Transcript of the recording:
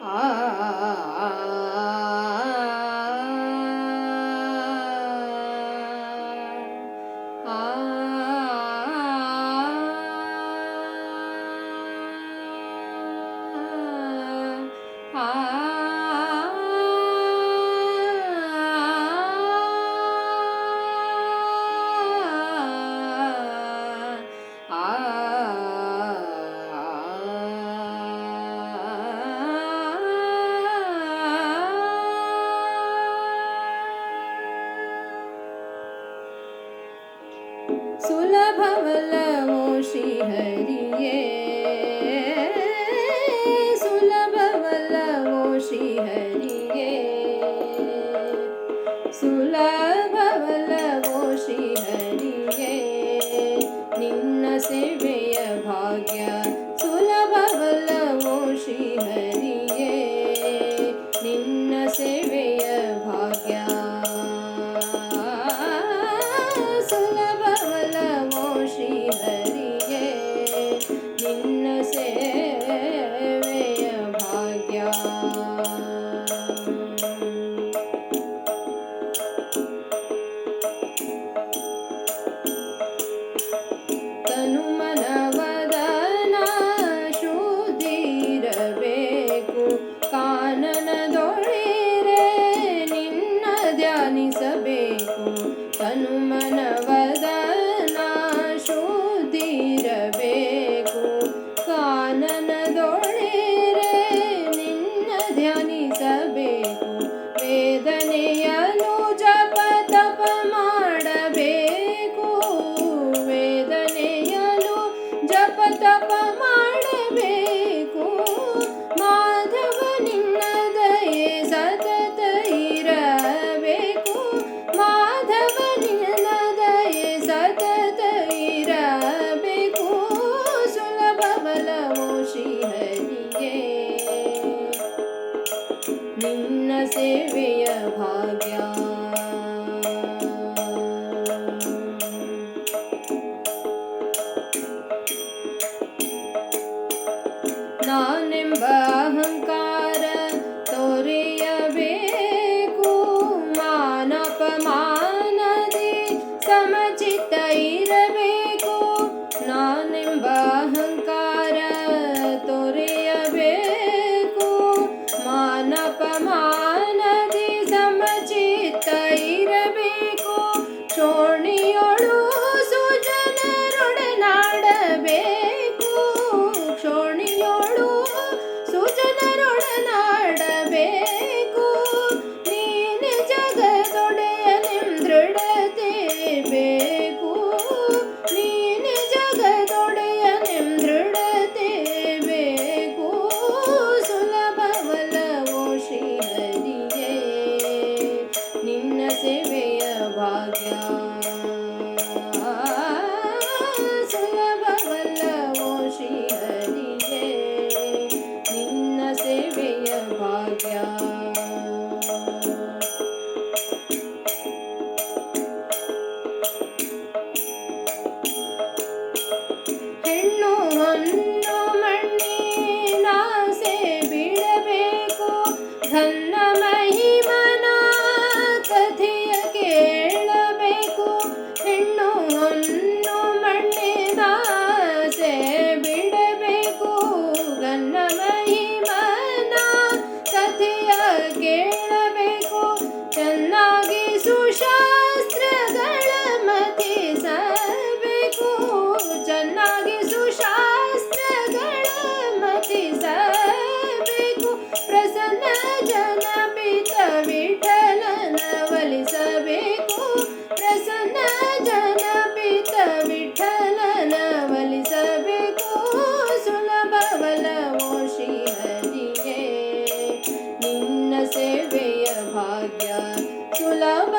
ah. सुलभवलमो श्रीहरिये सुलभवलमो श्रीहरिये सुलभवलमो श्रीहरिये सुलभ सेवेय भाग्य सुलभवलमो श्रीहरि ಹನುಮನವದನ ಶೋಧಿರಬೇಕು ಕಾನನದೊಳೇರೆ ನಿನ್ನ ಧ್ಯಾನಿಸಬೇಕು. ವೇದನೆಯನು ಜಪ ತಪ ಮಾಡಬೇಕು. ವೇದನೆಯನು ಜಪ ತಪ ನಿನ್ನ ಸೇವೆಯ ಭಾಗ್ಯ. ನಾನೆಂಬ ಕೇಳ ಸುಲಭ